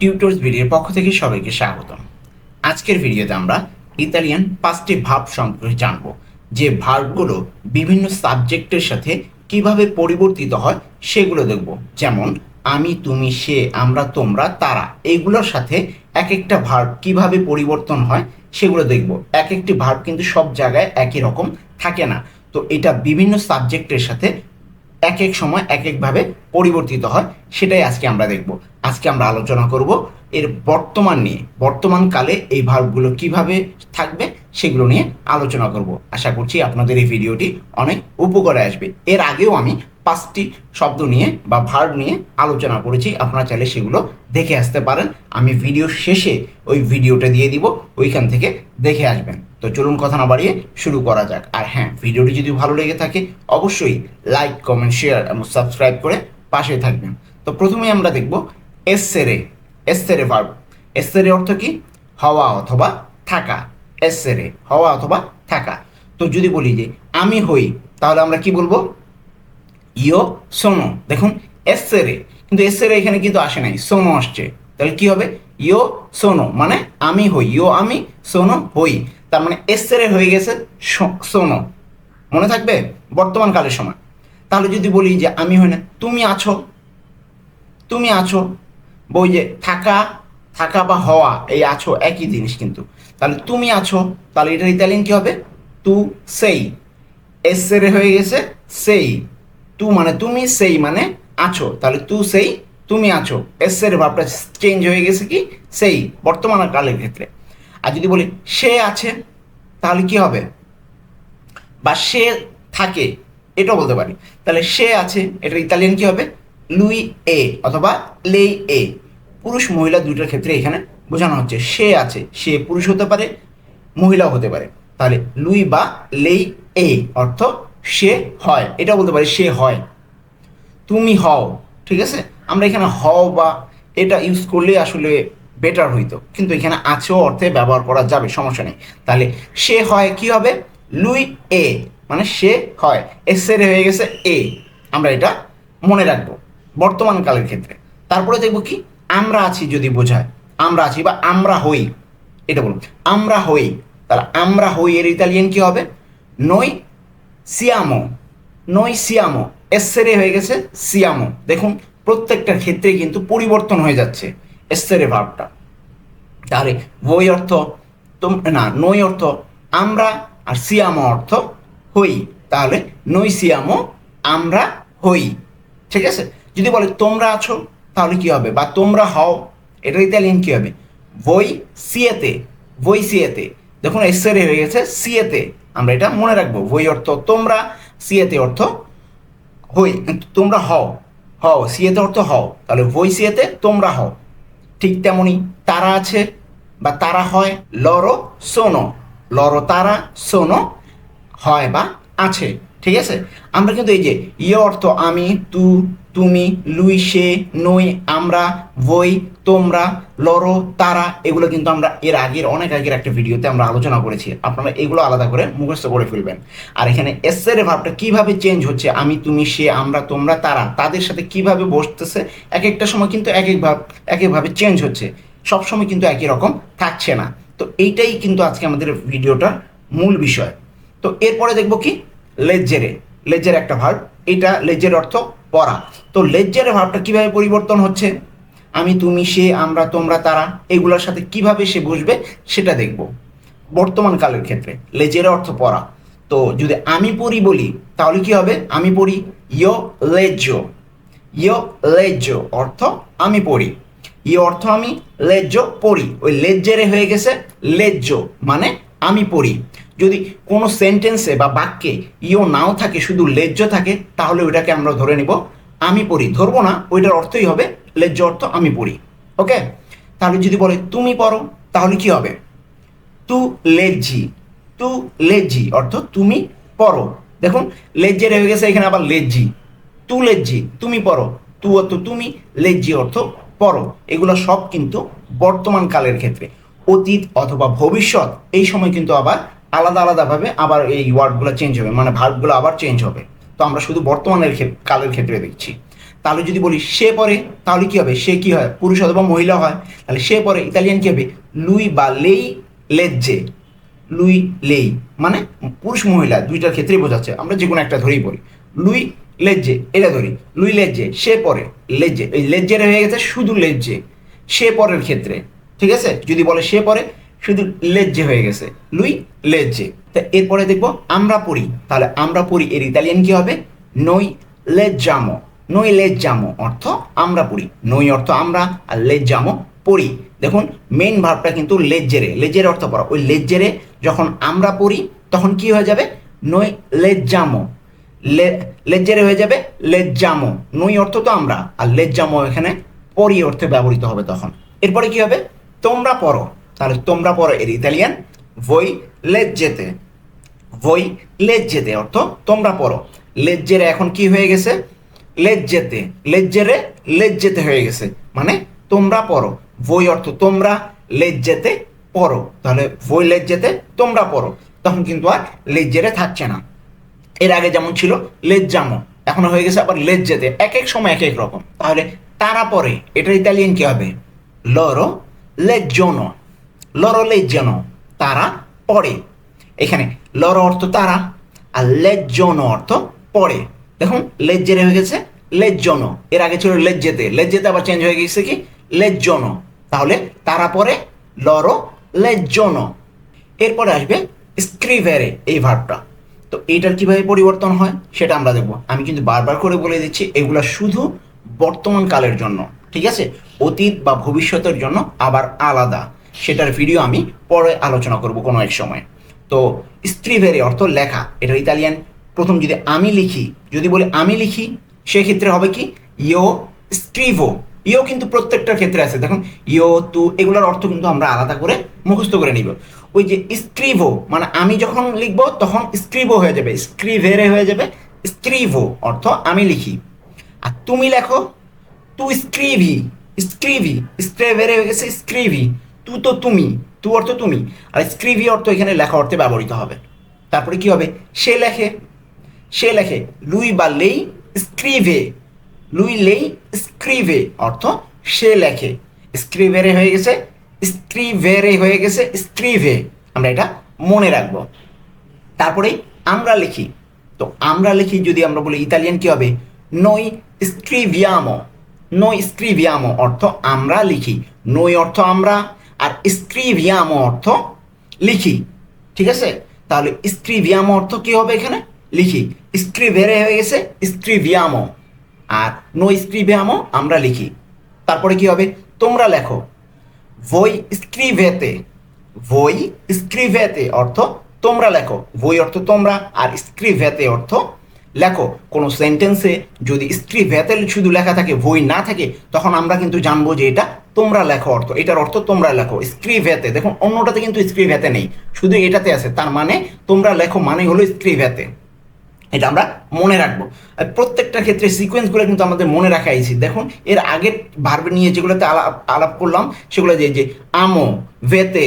টিউটোর্স ভিডিওর পক্ষ থেকে সবাইকে স্বাগতম। আজকের ভিডিওতে আমরা ইতালিয়ান পাঁচটি ভাব সম্পর্কে জানব, যে ভার্বগুলো বিভিন্ন সাবজেক্টের সাথে কীভাবে পরিবর্তিত হয় সেগুলো দেখব। যেমন, আমি, তুমি, সে, আমরা, তোমরা, তারা এইগুলোর সাথে এক একটা ভার্ব কীভাবে পরিবর্তন হয় সেগুলো দেখব। এক একটি ভার্ব কিন্তু সব জায়গায় একই রকম থাকে না। তো এটা বিভিন্ন সাবজেক্টের সাথে এক এক সময় এক একভাবে পরিবর্তিত হয়, সেটাই আজকে আমরা দেখব। আজকে আমরা আলোচনা করব এর বর্তমান নিয়ে, বর্তমান কালে এই ভার্বগুলো কীভাবে থাকবে সেগুলো নিয়ে আলোচনা করব। আশা করছি আপনাদের এই ভিডিওটি অনেক উপকারে আসবে। এর আগেও আমি পাঁচটি শব্দ নিয়ে বা ভার্ব নিয়ে আলোচনা করেছি, আপনারা চাইলে সেগুলো দেখে আসতে পারেন। আমি ভিডিও শেষে ওই ভিডিওটা দিয়ে দিব, ওইখান থেকে দেখে আসবেন। তো চলুন কথা না বাড়িয়ে শুরু করা যাক। আর হ্যাঁ ভিডিওটি যদি ভালো লেগে থাকে, অবশ্যই লাইক কমেন্ট শেয়ার এবং সাবস্ক্রাইব করে পাশে থাকবেন। তো প্রথমে আমরা দেখব এসেরে এসেরে ভার্ব এসেরে অর্থ কি? হওয়া অথবা থাকা। এসেরে হওয়া অথবা থাকা। তো যদি বলি যে আমি হই, তাহলে আমরা কি বলব? ইও সোনো দেখুন এসেরে কিন্তু এসেরে এখানে কিন্তু আসে নাই সোনো আসছে। তাহলে কি হবে? ইও সোনো মানে আমি হই ইও আমি, সোনো হই। তার মানে এসেরে হয়ে গেছে সোনো। মনে থাকবে? বর্তমান কালের সময়। তাহলে যদি বলি যে আমি হই না, তুমি আছো? তুমি আছো? বই যে থাকা থাকা বা হওয়া, এই আছো একই জিনিস কিন্তু। তাহলে তুমি আছো, তাহলে এটার ইতালিয়ান কি হবে? তু সেই। এসেরে হয়ে গেছে সেই। তু মানে তুমি, সেই মানে আছো। তাহলে তু সেই তুমি আছো। এসের ভাবটা চেঞ্জ হয়ে গেছে কি? সেই বর্তমান কালের ক্ষেত্রে। আর যদি বলি সে আছে, তাহলে কি হবে? বা সে থাকে, এটাও বলতে পারি। তাহলে সে আছে এটা ইতালিয়ান কি হবে? লুই এ অথবা লেই এ পুরুষ, মহিলা দুইটার ক্ষেত্রে এখানে বোঝানো হচ্ছে সে আছে, সে পুরুষ হতে পারে, মহিলাও হতে পারে। তাহলে লুই বা লেই এ অর্থ সে হয়। এটা বলতে পারি সে হয়। তুমি হও, ঠিক আছে? আমরা এখানে হও বা এটা ইউজ করলে আসলে বেটার হইতো। কিন্তু এখানে আছেও অর্থে ব্যবহার করা যাবে, সমস্যা নেই। তাহলে সে হয় কি হবে? লুই এ মানে সে হয় এসের হয়ে গেছে এ। আমরা এটা মনে রাখব বর্তমান কালের ক্ষেত্রে। তারপরে দেখব কি? আমরা আছি যদি বোঝায়। আমরা আছি বা আমরা হই, এটা বলুন। আমরা হই, তাহলে আমরা হই এর ইতালিয়ান কি হবে? নই সিয়ামো নই সিয়ামো এসেরে হয়ে গেছে সিয়ামো। দেখুন প্রত্যেকটার ক্ষেত্রে কিন্তু পরিবর্তন হয়ে যাচ্ছে। এসেরে ভাবটা। তাহলে বই অর্থ না, নই অর্থ আমরা আর সিয়ামো অর্থ হই। তাহলে নই সিয়ামো আমরা হই। ঠিক আছে? যদি বলে তোমরা আছো, তাহলে কি হবে? বা তোমরা হও এটা ইতালিয়ান কি হবে? বই সিয়েতে বই সিয়েতে দেখুন, এসেরে হয়ে গেছে সিয়েতে আমরা এটা মনে রাখব। বই অর্থ তোমরা সিয়েতে অর্থ হই। তোমরা হও। হও, সিয়েতে অর্থ হও, তাহলে ভই সিয়েতে তোমরা হও। ঠিক তেমনি তারা আছে বা তারা হয়, লরো সোনো। লরো তারা, সোনো হয় বা আছে। ঠিক আছে? আমরা কিন্তু এই যে ইয়ে অর্থ আমি, তু তুমি, লুই, সে, নই, আমরা বই তোমরা, লরো, তারা, এগুলো কিন্তু আমরা এর আগের, অনেক আগের একটা ভিডিওতে আমরা আলোচনা করেছি। আপনারা এগুলো আলাদা করে মুখস্থ করে ফেলবেন। আর এখানে এসের ভাবটা কীভাবে চেঞ্জ হচ্ছে? আমি, তুমি, সে, আমরা, তোমরা, তারা, তাদের সাথে কীভাবে বসতেছে? এক একটা সময় কিন্তু এক এক ভাব এক একভাবে চেঞ্জ হচ্ছে। সবসময় কিন্তু একই রকম থাকছে না। তো এইটাই কিন্তু আজকে আমাদের ভিডিওটার মূল বিষয়। তো এরপরে দেখব কি? লেজ্জেরে লেজ্জের একটা ভার্ব। এটা লেজ্জের অর্থ পড়া। তো লেজ্জের ভাবটা কীভাবে পরিবর্তন হচ্ছে? আমি, তুমি, সে, আমরা, তোমরা, তারা, এগুলোর সাথে কীভাবে সে বসবে সেটা দেখব। বর্তমান কালের ক্ষেত্রে লেজের অর্থ পড়া। তো যদি আমি পড়ি বলি, তাহলে কি হবে? আমি পড়ি ইয় লেজ্জো। ইয় লেজ্জো অর্থ আমি পড়ি। ই অর্থ আমি লেজ্জো পড়ি। ওই লেজ্জেরে হয়ে গেছে লেজ্জো মানে আমি পড়ি। যদি কোনো সেন্টেন্সে বা বাক্যে ইও নাও থাকে, শুধু লেজ্জ থাকে, তাহলে ওইটাকে আমরা ধরে নিব, আমি পড়ি। ধরবো না, ওইটার অর্থই হবে, লেজ্জ অর্থ আমি পড়ি। ওকে? তাহলে যদি বলে, তুমি পড়ো তাহলে কি হবে? তু লেজ্জি তু লেজ্জি অর্থ তুমি পড়ো দেখুন, লেজ্জের হয়ে গেছে, এখানে আবার লেজ্জি। তু লেজ্জি তুমি পড়ো তু অর্থ তুমি লেজ্জি অর্থ পড়ো এগুলো সব কিন্তু বর্তমান কালের ক্ষেত্রে, অতীত অথবা ভবিষ্যৎ, এই সময় কিন্তু আবার আলাদা আলাদাভাবে আবার এই ওয়ার্ডগুলো চেঞ্জ হবে মানে ভার্বগুলো আবার চেঞ্জ হবে। তো আমরা শুধু বর্তমানের কালের ক্ষেত্রে দেখছি। তাহলে যদি বলি সে পরে, তাহলে কি হবে? সে কি হয়? পুরুষ অথবা মহিলা হয়। তাহলে সে পরে ইতালিয়ান কি হবে? লুই বা লেই লেজ্জে লুই লেই মানে পুরুষ মহিলা দুইটার ক্ষেত্রেই বোঝাচ্ছে। আমরা যে কোনো একটা ধরেই পড়ি লুই লেজ্জে এটা ধরি। লুই লেজ্জে সে পরে লেজ্জে এই লেজ্জের হয়ে গেছে শুধু লেজ্জে সে পরের ক্ষেত্রে, ঠিক আছে? যদি বলে সে পরে শুধু লেজ্জে হয়ে গেছে। লুই, লেজ্জে। তা এরপরে দেখব আমরা পড়ি তাহলে আমরা পড়ি এর ইতালিয়ান কি হবে? নই লেজ্জামো। নই লেজ্জামো অর্থ আমরা পড়ি নই অর্থ আমরা আর লেজ্জামো পড়ি দেখুন মেইন ভার্বটা কিন্তু লেজ্জেরে। লেজ্জের অর্থ পড়া। ওই লেজ্জেরে যখন আমরা পড়ি তখন কি হয়ে যাবে? নই লেজ্জামো। লেজ্জেরে হয়ে যাবে লেজ্জামো। নই অর্থ তো আমরা। আর লেজ্জামো এখানে পরি অর্থে ব্যবহৃত হবে তখন। এরপরে কি হবে? তোমরা পড়ো। তাহলে তোমরা পড়ো এর ইতালিয়ান ভই লেজ্জেতে ভই লেজ্জেতে অর্থ তোমরা পড়ো। লেজ্জেরে এখন কি হয়ে গেছে? লেজ্জেতে লেজ্জেরে লেজ্জেতে হয়ে গেছে। মানে তোমরা পড়ো। বই অর্থ তোমরা লেজ্জেতে পড়ো। তাহলে বই লেজ্জেতে তোমরা পড়ো। তখন কিন্তু আর লেজ্জেরে থাকছে না। এর আগে যেমন ছিল লেজ্জামো এখন হয়ে গেছে আবার লেজ্জেতে এক এক সময় এক এক রকম। তাহলে তারা পরে এটা ইতালিয়ান কি হবে? লরো লেজ্জনো লরো লেজ্জনো তারা পড়ে। এখানে লরো অর্থ তারা, আর লেজ্জনো অর্থ পড়ে। দেখুন, লেজ্জেরে হয়ে গেছে লেজ্জনো। এর আগে ছিল লেজ্জেতে। লেজ্জেতে আবার চেঞ্জ হয়ে গেছে কি? লেজ্জনো। তাহলে তারা পরে লরো লেজ্জনো। এরপরে আসবে স্ক্রিভেরে এই ভার্বটা। তো এইটার কীভাবে পরিবর্তন হয় সেটা আমরা দেখব। আমি কিন্তু বারবার করে বলে দিচ্ছি, এগুলা শুধু বর্তমান কালের জন্য, ঠিক আছে? অতীত বা ভবিষ্যতের জন্য আবার আলাদা। সেটার ভিডিও আমি পরে আলোচনা করব কোনো এক সময়। তো স্ত্রীভেরে অর্থ লেখা, এটা ইতালিয়ান। প্রথম যদি আমি লিখি, যদি বলি আমি লিখি, সেক্ষেত্রে হবে কি? ইও স্ক্রিভো ইও কিন্তু প্রত্যেকটার ক্ষেত্রে আছে। দেখুন, ইও, তু, এগুলোর অর্থ কিন্তু আমরা আলাদা করে মুখস্থ করে নিব। ওই যে স্ক্রিভো মানে আমি যখন লিখব, তখন স্ক্রিভো হয়ে যাবে। স্ক্রিভেরে হয়ে যাবে স্ক্রিভো অর্থ আমি লিখি। আর তুমি লেখো, তু স্ক্রিভি স্ক্রিভি স্ক্রিভেরে হয়ে গেছে স্ক্রিভি তু তো তুমি, তু অর্থ তুমি। আর স্ক্রিভি অর্থ এখানে লেখা অর্থে ব্যবহৃত হবে। তারপরে কি হবে? সে লেখে সে লেখে, লুই বা লেই স্ক্রিভে, লুই লেই স্ক্রিভে অর্থ সে লেখে। স্ক্রিভেরে হয়ে গেছে, স্ক্রিভেরে হয়ে গেছে, স্ক্রিভে। আমরা এটা মনে রাখব। তারপরে আমরা লিখি। তো আমরা লিখি যদি আমরা বলি ইতালিয়ান কি হবে? নই স্ক্রিভিয়ামো নই স্ক্রিভিয়ামো অর্থ আমরা লিখি। নই অর্থ আমরা আর স্ক্রিভিয়ামো অর্থ লিখি, ঠিক আছে? তাহলে স্ক্রিভিয়ামো অর্থ কি হবে এখানে? লিখি। স্ক্রিভেরে হয়ে গেছে, স্ক্রিভিয়ামো। আর নো স্ক্রিভিয়ামো আমরা লিখি। তারপরে কি হবে? তোমরা লেখো ভই স্ক্রিভেতে ভই স্ক্রিভেতে অর্থ তোমরা লেখো। বই অর্থ তোমরা, আর স্ক্রিভেতে অর্থ লেখো, কোনো সেন্টেন্সে যদি স্ক্রিভেতে শুধু লেখা থাকে, বই না থাকে, তখন আমরা কিন্তু জানব যে এটা তোমরা লেখো অর্থ। এটার অর্থ তোমরা লেখো স্ক্রিভেতে দেখুন, অন্যটাতে কিন্তু স্ক্রিভেতে নেই। শুধু এটাতে আছে, তার মানে তোমরা লেখো মানে হলো স্ক্রিভেতে এটা আমরা মনে রাখব। আর প্রত্যেকটা ক্ষেত্রে সিকোয়েন্সগুলো কিন্তু আমাদের মনে রাখা উচিত। দেখুন, এর আগের ভার্বে নিয়ে যেগুলোতে আলাপ আলাপ করলাম, সেগুলো যে যে আমো, ভেতে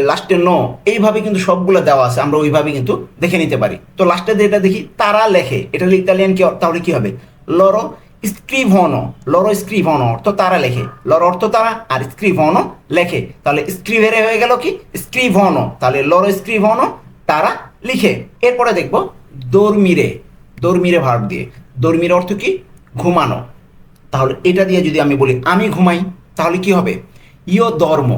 লাস্টে ন এইভাবে কিন্তু সবগুলো দেওয়া আছে, আমরা ওইভাবে কিন্তু দেখে নিতে পারি। তো লাস্টে যেটা দেখি, তারা লেখে, এটা ইতালিয়ান কি, তাহলে কি হবে? লরো স্ক্রিভনো লরো স্ক্রিভনো অর্থ তারা লেখে। লরো অর্থ তারা, আর স্ক্রিভনো লেখে। তাহলে স্ক্রিভেরে হয়ে গেল কি? স্ক্রিভনো তাহলে লরো স্ক্রিভনো তারা লিখে। এরপরে দেখব দর্মিরে দর্মিরে ভার্ব দিয়ে। দর্মিরে অর্থ কি? ঘুমানো। তাহলে এটা দিয়ে যদি আমি বলি, আমি ঘুমাই, তাহলে কি হবে? ইও ধর্ম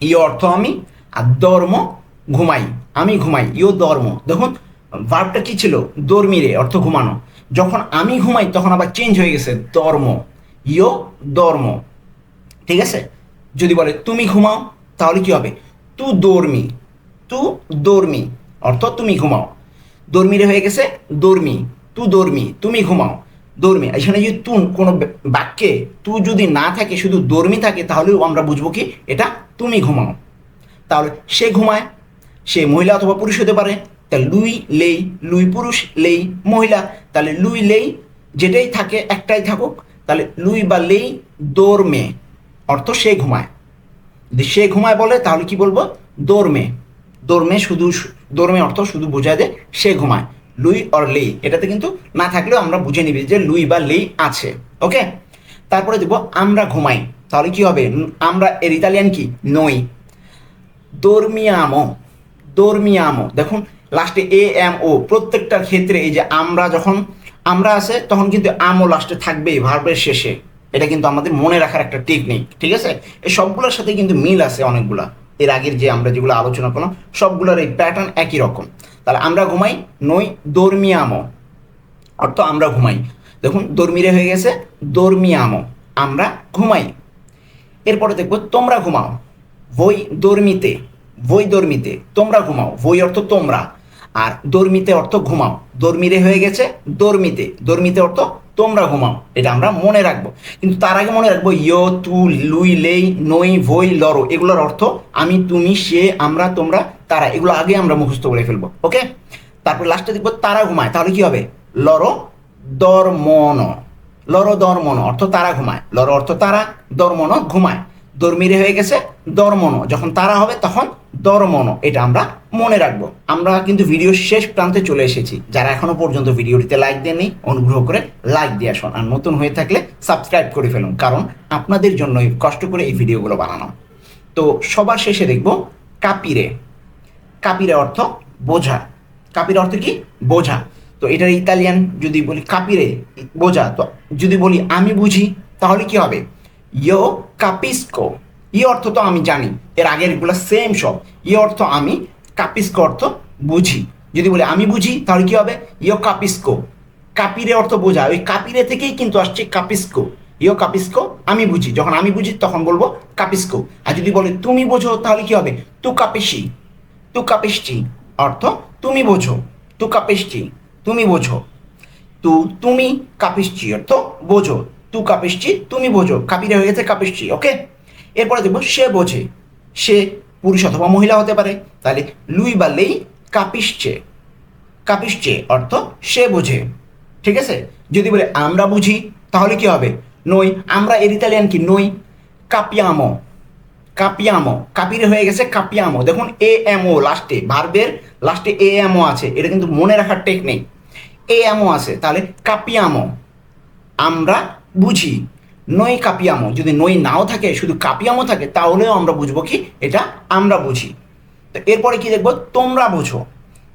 ইও অর্থ আমি, আর ধর্ম ঘুমাই, আমি ঘুমাই, ইও ধর্ম। দেখুন ভার্বটা কি ছিল? দর্মিরে অর্থ ঘুমানো। যখন আমি ঘুমাই, তখন আবার চেঞ্জ হয়ে গেছে, ধর্ম। ইও ধর্ম। ঠিক আছে? যদি বলে, তুমি ঘুমাও তাহলে কি হবে? তু দর্মি তু দর্মি অর্থ তুমি ঘুমাও। দর্মিরে হয়ে গেছে দর্মি তু দর্মি তুমি ঘুমাও দর্মি এখানে যদি তু কোনো বাক্যে তু যদি না থাকে, শুধু দর্মি থাকে, তাহলেও আমরা বুঝব কি এটা তুমি ঘুমাও। তাহলে সে ঘুমায়, সে মহিলা অথবা পুরুষ হতে পারে তাহলে লুই লেই, লুই পুরুষ লেই মহিলা, তাহলে লুই লেই যেটাই থাকে, একটাই থাকুক, তাহলে লুই বা লেই দোরমে অর্থ সে ঘুমায়। যদি সে ঘুমায় বলে, তাহলে কি বলব? দোরমে দোরমে শুধু দোরমে অর্থ শুধু বোঝায় যে সে ঘুমায়। লুই অর লেই, এটাতে কিন্তু না থাকলেও আমরা বুঝে নিবি যে লুই বা লেই আছে ওকে তারপরে দেখব আমরা ঘুমাই, তাহলে কি হবে? আমরা এর ইতালিয়ান কি? নই। দর্মিয়ামো দর্মিয়ামো, দেখুন লাস্টে এ এম, ও, প্রত্যেকটার ক্ষেত্রে এই যে আমরা যখন, আমরা আছে, তখন কিন্তু আমও লাস্টে থাকবেই, ভার্বের শেষে। এটা কিন্তু আমাদের মনে রাখার একটা টেকনিক ঠিক আছে? এই সবগুলোর সাথে কিন্তু মিল আছে অনেকগুলা। এর আগের যে আমরা যেগুলো আলোচনা করলাম, সবগুলোর এই প্যাটার্ন একই রকম। তাহলে আমরা ঘুমাই, নই দর্মিয়ামো। অর্থ আমরা ঘুমাই। দেখুন, দর্মিরে হয়ে গেছে, দর্মিয়ামো। আমরা ঘুমাই। এরপরে দেখব, তোমরা ঘুমাও। বই দর্মিতে বই দর্মিতে, তোমরা ঘুমাও। বই অর্থ তোমরা। আর দর্মিতে অর্থ ঘুমাও। দর্মিরে হয়ে গেছে, দর্মিতে। দর্মিতে অর্থ তোমরা ঘুমাও। এটা আমরা মনে রাখব। কিন্তু তার আগে মনে রাখব ইয় তু, লুই, লেই, নই, ভই, লরো। এগুলোর অর্থ আমি, তুমি, সে, আমরা, তোমরা তারা, এগুলো আগে আমরা মুখস্থ করে ফেলব, ওকে? তারপর লাস্টে দেখব তারা ঘুমায়, তাহলে কি হবে? লরো দর্মন লরো দর্মন, অর্থ তারা ঘুমায়। লর অর্থ তারা, দর্মন ঘুমায়। দর্মিরে হয়ে গেছে দর্মন, যখন তারা হবে তখন দর্মন, এটা আমরা মনে রাখব। আমরা কিন্তু ভিডিও শেষ প্রান্তে চলে এসেছি। যারা এখনও পর্যন্ত ভিডিওটিতে লাইক দেননি, অনুগ্রহ করে লাইক দিয়ে আসুন। আর নতুন হয়ে থাকলে সাবস্ক্রাইব করে ফেলুন, কারণ আপনাদের জন্যই কষ্ট করে এই ভিডিওগুলো বানানো। তো সবার শেষে দেখব কাপিরে। কাপিরে অর্থ বোঝা। কাপিরে অর্থ কি? বোঝা। তো এটার ইতালিয়ান যদি বলি কাপিরে বোঝা, তো যদি বলি আমি বুঝি, তাহলে কি হবে? ইয়ো কাপিস্কো ই অর্থ তো আমি জানি, এর আগের এগুলো সেম সব। ই অর্থ আমি কাপিস্কো অর্থ বুঝি। যদি বলি আমি বুঝি, তাহলে কি হবে? ইয়ো কাপিস্কো কাপিরে অর্থ বোঝা, ওই কাপিরে থেকেই কিন্তু আসছে কাপিস্কো ইয়ো কাপিস্কো আমি বুঝি। যখন আমি বুঝি, তখন বলব কাপিস্কো আর যদি বলে তুমি বোঝো, তাহলে কি হবে? তু কাপিসি তু কাপিসচি অর্থ, তুমি বোঝো। তু কাপিসচি তুমি বোঝো। তু, তুমি কাপিসচি অর্থ, বোঝো। তু কাপিসচি তুমি বোঝো। কাপিরে হয়ে গেছে কাপিসচি ওকে? এরপরে দেখব, সে বোঝে। সে পুরুষ অথবা মহিলা হতে পারে। তাহলে লুই বা লেই কাপিসচে কাপিসচে অর্থ, সে বোঝে। ঠিক আছে? যদি বলে, আমরা বুঝি, তাহলে কি হবে? নই, আমরা এর ইতালিয়ান কি? নই। কাপিয়ামো। কাপিয়ামো, কাপিরে হয়ে গেছে কাপিয়ামো। দেখুন এ এম ও লাস্টে ভার্বের লাস্টে এ এম ও আছে। এটা কিন্তু মনে রাখার টেকনিক এ এম ও আছে, তাহলে কাপিয়ামো। আমরা বুঝি। নই কাপিয়ামো, যদি নই নাও থাকে, শুধু কাপিয়ামো থাকে, তাহলেও আমরা বুঝব কি? এটা আমরা বুঝি। তো এরপরে কি দেখব? তোমরা বোঝো।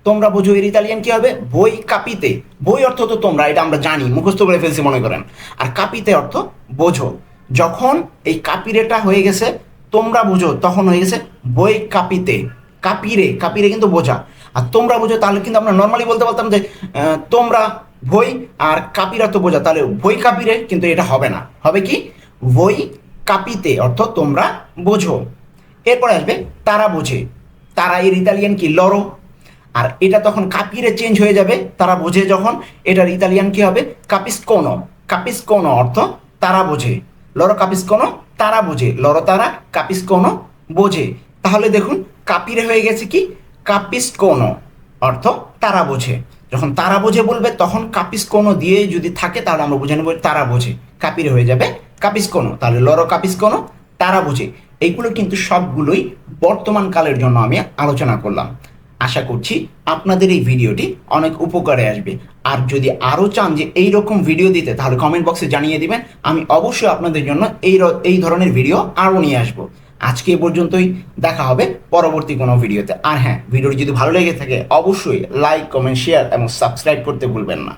তোমরা বোঝো এর ইতালিয়ান কি হবে? বই কাপিতে। বই অর্থ তো তোমরা, এটা আমরা জানি, মুখস্থ করে ফেলছি মনে করেন। আর কাপিতে অর্থ বোঝো। যখন এই কাপিরেটা হয়ে গেছে তোমরা বুঝো, তখন হয়ে গেছে বই কাপিতে। কাপিরে কাপিরে কিন্তু বোঝা। আর তোমরা বুঝো, তাহলে কিন্তু আমরা নর্মালি বলতে পারতাম যে তোমরা বই আর কাপিরা তো বোঝা। তাহলে বই কাপিরে কিন্তু এটা হবে না। হবে কি? বই কাপিতে, অর্থ তোমরা বোঝো। এরপরে আসবে, তারা বোঝে। তারা এর ইতালিয়ান কি? লরো। আর এটা তখন কাপিরে চেঞ্জ হয়ে যাবে, তারা বোঝে যখন, এটার ইতালিয়ান কি হবে? কাপিসকোনো। কাপিসকোনো অর্থ তারা বোঝে। লরো কাপিসকোনো তারা বোঝে লরো তারা কাপিসকোনো বোঝে। তাহলে দেখুন, কাপিরে হয়ে গেছে কি? কাপিসকোনো, অর্থ তারা বোঝে। যখন তারা বোঝে বলবে, তখন কাপিসকোনো দিয়ে যদি থাকে, তাহলে আমরা বুঝে নেব তারা বোঝে। কাপিরে হয়ে যাবে কাপিসকোনো। তাহলে লরো কাপিসকোনো, তারা বোঝে। এইগুলো কিন্তু সবগুলোই বর্তমান কালের জন্য আমি আলোচনা করলাম। আশা করছি আপনাদের এই ভিডিওটি অনেক উপকারে আসবে। আর যদি আরও চান যে এই রকম ভিডিও দিতে, তাহলে কমেন্ট বক্সে জানিয়ে দিবেন। আমি অবশ্যই আপনাদের জন্য এই এই ধরনের ভিডিও আরও নিয়ে আসব। আজকে এ পর্যন্তই, দেখা হবে পরবর্তী কোনো ভিডিওতে। আর হ্যাঁ ভিডিওটি যদি ভালো লেগে থাকে, অবশ্যই লাইক কমেন্ট শেয়ার এবং সাবস্ক্রাইব করতে ভুলবেন না।